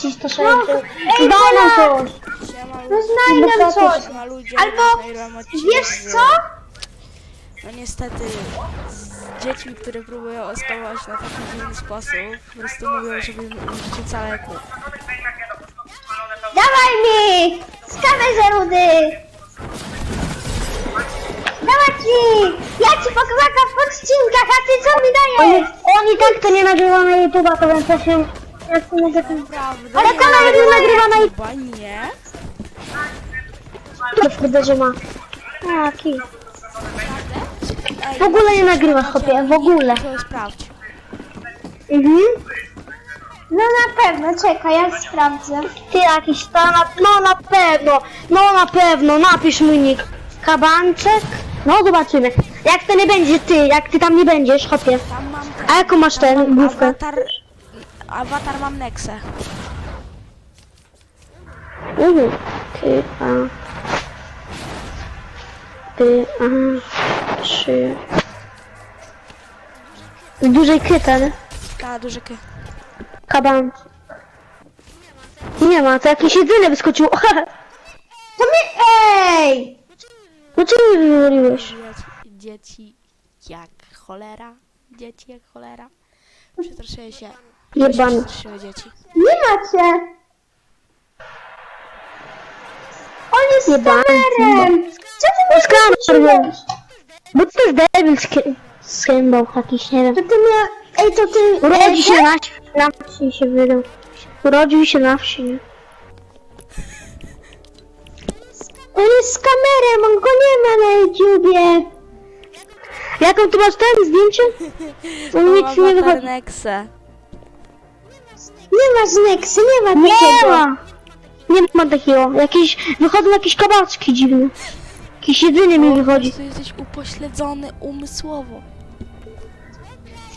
360. ej, Daj nam coś. Siema, No ludzie. znajdź nam coś. Siema, ludzie. Albo, nagrywam odcinek wiesz co? No niestety, z dziećmi, które próbują oskałować na taki dziwny sposób, po prostu mówią, żeby użycie całego. Dawaj mi! Skamy za rudy! Dawaj ci! Ja ci pokłaka w odcinkach, a ty co mi Oni, dajesz? oni tak to nie nagrywa na YouTube'a, to więc ja się... Ja to mogę... Prawda? Ale kanał jeden nagrywa na YouTube. Chyba nie. To kurde, że ma. A, kij. W ogóle nie nagrywa, chłopie, w ogóle. To sprawdź. Mhm. No na pewno, czekaj, ja sprawdzę. Ty jakiś tam, no na pewno, no na pewno, napisz mój nick. Kabanczek? No zobaczymy. Jak to nie będzie ty, jak ty tam nie będziesz, chłopie. Tam mam ten, A jaką masz ten główkę? Awatar, awatar mam Nexę. Mhm. Ty, a... Ty, a... Trzy... Dużej kyten. Ta, duży ky. Kaban. Nie ma, to jakieś jedzenie wyskoczyło. To mi... Ej! No czemu mnie wywaliłeś? Dzieci, dzieci jak cholera. Dzieci jak cholera. Przestraszyły się. Jebany. Przestraszyły dzieci. Nie macie! On jest z Jebany. kamerem! Co ty mi Skamer? Bo to jest debil sk- skębał jakiś, nie wiem. To ty mia... Ej, to ty... Urodzi się na, na wsi się wydał. Urodził się na wsi, nie? On jest z kamerem, on go nie ma na YouTubie. Jaką ty masz ten zdjęcie? On nic nie wychodzi. Nie ma z Nexy, nie ma Nie takiego. ma! Nie ma takiego. Jakieś, wychodzą jakieś kabaczki dziwne. Jakieś jedzenie mi wychodzi. Jesteś upośledzony umysłowo.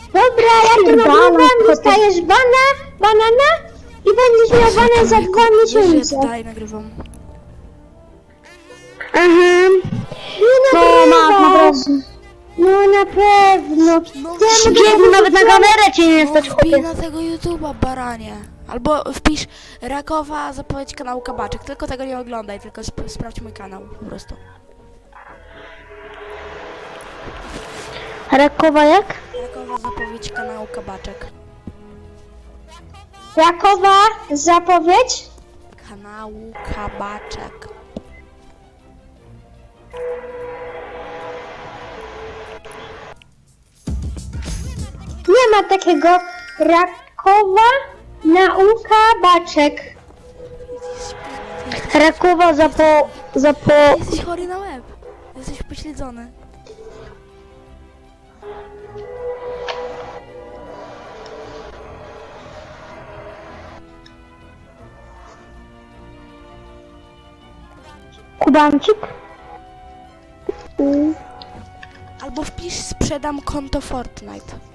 Dobra, ja tu nagrywam, koty. dostajesz bana, banana i będziesz miał bana za dwa Wiesz, że ja miesiące. tutaj nagrywam. Mhm. Nie No, ma, nagrywasz. naprawdę. No na pewno. Ja mogę Biegł nawet na powiedzieć, kamerę cię nie No, stać, wbij chłopie. na tego YouTube'a, baranie. Albo wpisz Rakowa zapowiedź kanału Kabaczek. Tylko tego nie oglądaj, tylko sp sprawdź mój kanał po prostu. Rakowa jak? Rakowa zapowiedź kanału Kabaczek. Rakowa zapowiedź. Kanału Kabaczek. Nie ma takiego Rakowa nauka baczek. Rakowa za po... za po... Jesteś chory na łeb. Jesteś upośledzony. Kubancik? Albo wpisz sprzedam konto Fortnite.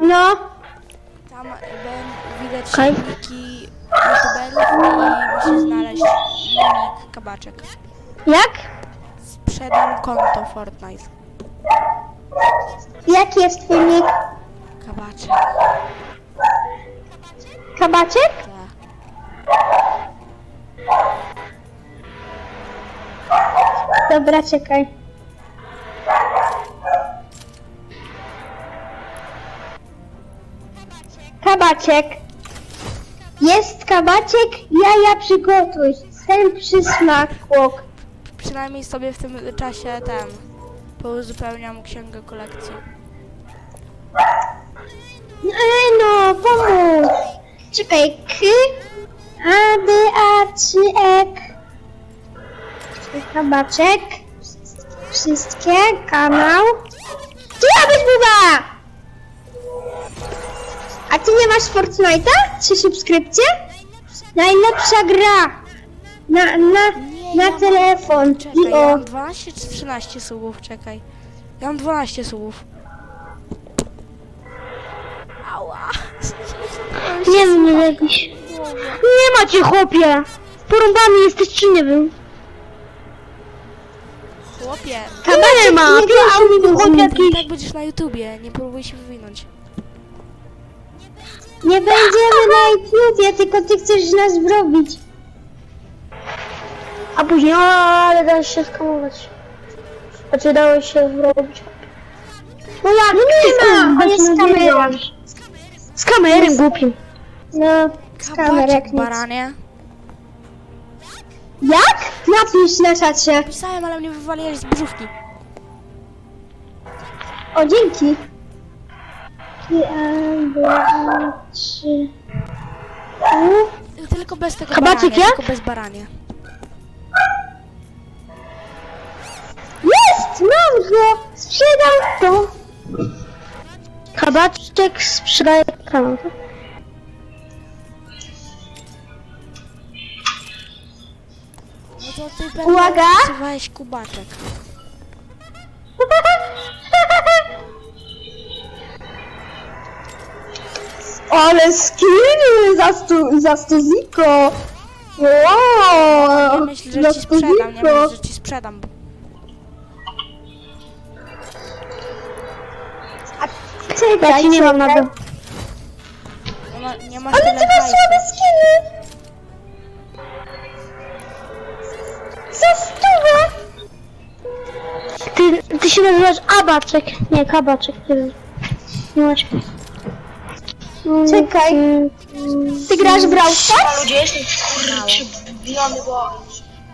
No, Tam ben, widać Okej. niki youtuberów i musisz znaleźć nick Kabaczek. Jak? Sprzedam konto Fortnite. jaki jest twój nick? Kabaczek. Kabaczek? Tak. Dobra, czekaj. Kabaczek. Jest kabaczek, jaja przygotuj. Ten przysmak łok. Przynajmniej sobie w tym czasie ten pouzupełniam księgę kolekcji. Ej no, pomóż. Czekaj, k, a, b, a, c, ek. Kabaczek. Wszystkie, kanał. Ty robisz buba! A ty nie masz Fortnite'a? Trzy subskrypcje? Najlepsza gra. Na, na, Nie, na ja mam- telefon. Czekaj, I ja o. mam 12 czy 13 subów, czekaj. Ja mam 12 subów. Ała! Nie wiem, nie jakiś... Nie macie, chłopie! Porąbany jesteś czy nie wiem? Chłopie, Nie ma! nie Pierwszy mi gra, wychodzi ty i tak będziesz na YouTubie, nie próbuj się wywinąć. Nie będziemy na ja tylko ty chcesz nas wrobić. A później, o, ale da się skamować. Znaczy dało się zrobić. No jak No nie ma, on jest z kamerą. Z kamerem głupim. No, z jak nic. baranie. Jak? Napisz na czacie. Pisałem, ale mnie wywaliłeś z brzuszki. O, dzięki. Jeden, dwa, trzy. Tylko bez tego jak? tylko bez baranie. Jest! Mam go! Sprzedam to! Kabaczek sprzedaje kanał. No to ty będę Uwaga! kubaczek. Ale skiny za, stu, za stuziko! Wow! Nie myśl, że ci sprzedam, nie myśl, że ci sprzedam. Czekaj, Ja ci nie mam na to. Nie, ma, nie masz Ale ty masz słabe skiny! Za stówę! Ty, ty się nazywasz Abaczek. Nie, Kabaczek. Nie wiem. Nie masz. Czekaj. Ty grasz w Brawl Stars? Ludzie, jestem przybiony, bo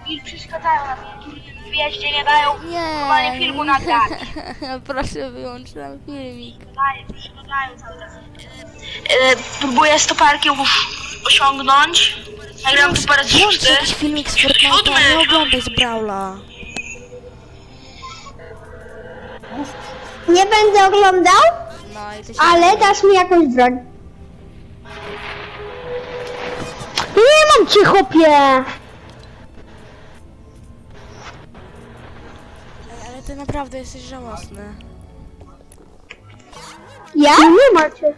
mi przeszkadzają na tym wjeździe, nie dają Nie. normalnie filmu nagrać. Proszę wyłącz nam filmik. Dają, przeszkadzają cały czas. E, próbuję 100 parków osiągnąć. Nagram tu parę Włącz trzy. jakiś filmik z Fortnite'a, nie oglądaj z Brawla. Nie będę oglądał, No i się... ale dasz mi jakąś broń. Mam cię, chłopie! Ej, Ale ty naprawdę jesteś żałosny. Ja? No nie macie.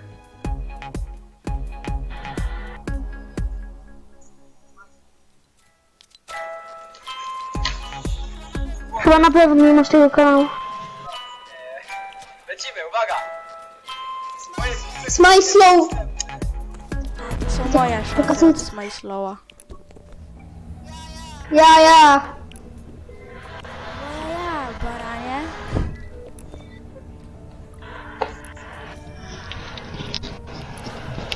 Chyba na pewno nie masz tego kanału. Lecimy, uwaga! Smile slow. To są moje szanse z My Slowa. Ja, ja. No ja, baranie.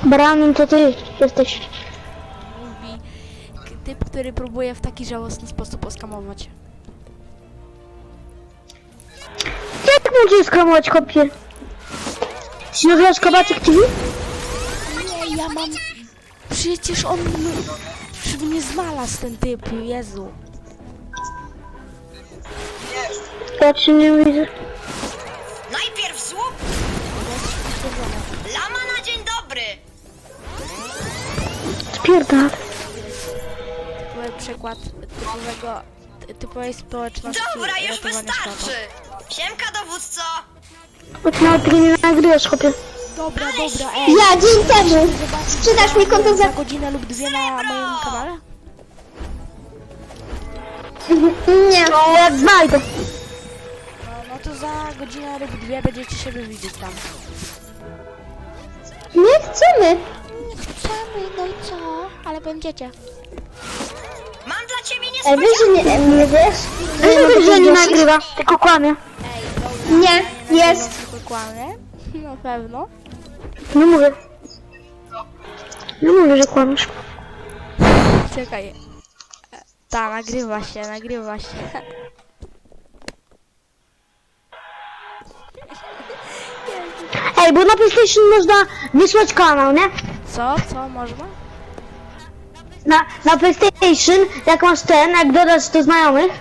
Branem to ty jesteś. Mówi typ, który próbuje w taki żałosny sposób oskamować. Jak będziesz skromować, chłopie? Czy nazywasz Kabaczek TV? Nie, ja mam... Przecież on... Czy mnie znalazł ten typ, Jezu. Ja ci nie widzę. Najpierw słup, lama na dzień dobry. Spierdal. Typowy przykład typowego... ty- typowej społeczności Dobra, już ratowania wystarczy. Siemka dowódco. Bo ty nawet tego nie nagrywasz, chłopie. Dobra, dobra, ej. Ja, dzień temu. Sprzedasz mi konto za... Za godzinę lub dwie na moim kanale? Nie. No, jak znajdę. No, no to za godzinę lub dwie będziecie się widzieć tam. Nie chcemy. Chcemy, no i co? Ale będziecie. Mam dla ciebie Ej, wiesz, że nie, nie wiesz? Nie wiem, że nie nagrywa, tylko kłamie. Nie, jest. Tylko kłamie? Na pewno. Nie mówię. Nie mówię, że kłamiesz. Czekaj. Ta, nagrywa się, nagrywa się. Ej, bo na PlayStation można wysłać kanał, nie? Co? Co można? Na, na PlayStation, jak masz ten, jak dodasz do znajomych,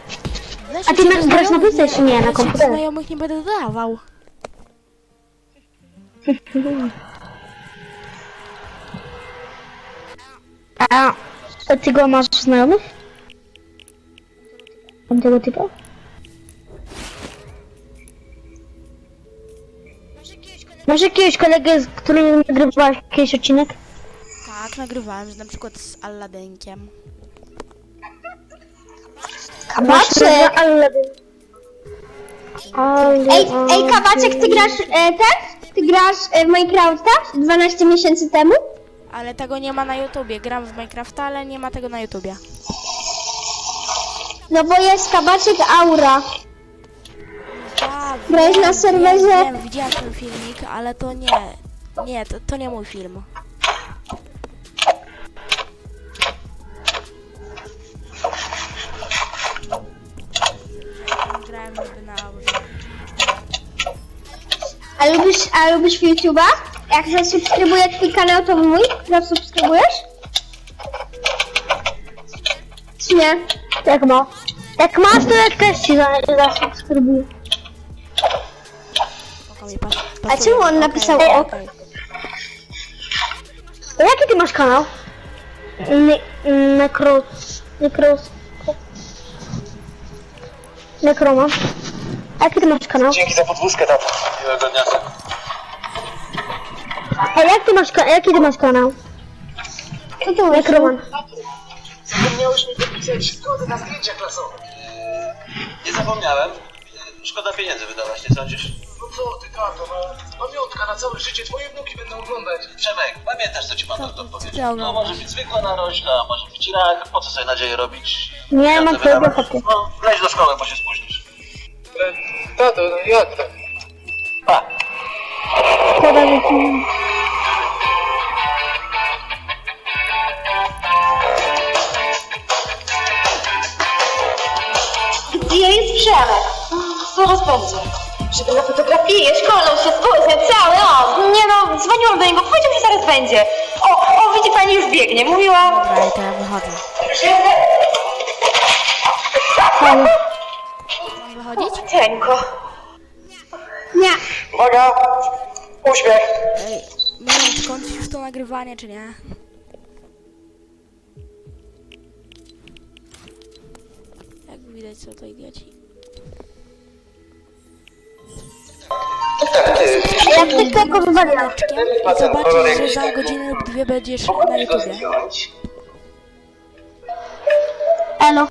Weź A ty się do grasz na znajomych, PlayStation? Nie, na ja do komputerze. znajomych nie będę dodawał. A, a ty go masz znajomych? Tam tego typa? Masz jakiegoś kolegę, z którym nagrywałeś jakiś odcinek? Tak, nagrywałem, że na przykład z Alladynkiem. Kabaczek. Ej, ej, Kabaczek, ty grasz e, ten? Ty grasz e, w Minecrafta 12 miesięcy temu? Ale tego nie ma na YouTubie. Gram w Minecrafta, ale nie ma tego na YouTubie. No bo jest kabaczek aura. Ja Grałeś na serwerze? Wiem, widziałem ten filmik, ale to nie. Nie, to, to nie mój film. A lubisz, a lubisz YouTube'a? Jak zasubskrybuję twój kanał, to mój? Zasubskrybujesz? Czy nie? Jak ma? Jak masz, to jak też ci za- zasubskrybuję. Oko mi pas, A pasuje. czemu on Okej, napisał okej, ok? okej. A jaki ty masz kanał? Ne nekro... Nekros... Nekroma. A jaki ty masz kanał? Dzięki za podwózkę, tato. Miłego dnia. A jak ty masz ka- jaki ty masz kanał? Co to mówisz? Nekroman. Zapomniałeś mi wypisać zgodę na zdjęcia klasowe. Nie zapomniałem. Szkoda pieniędzy wydawać, nie sądzisz? No co ty, tato, no. Pamiątka na całe życie, twoje wnuki będą oglądać. Przemek, pamiętasz, co ci pan doktor powiedział? No może być zwykła narośla, może być rak, po co sobie nadzieję robić? Nie, mam wydawać. kopię. No, leć do szkoły, bo się spóźnisz. Tato, no jak tak? Pa. Szkoda, że nie... Gdzie jest Przemek? Zaraz będzie. Żeby na fotografię szkolną się spóźnia cały on. Nie no, dzwoniłam do niego, powiedział, że zaraz będzie. O, o, widzi pani, już biegnie. Mówiłam, Dobra, i teraz wychodzę. że... Cienko. Nie. Uwaga! Uśmiech! Ej, nie wiem, czy kończyć już to nagrywanie, czy nie. Jak widać, są to idioci. Jak ty tego wywaliłam? I zobaczysz, że za godzinę lub dwie będziesz na YouTubie. Elo.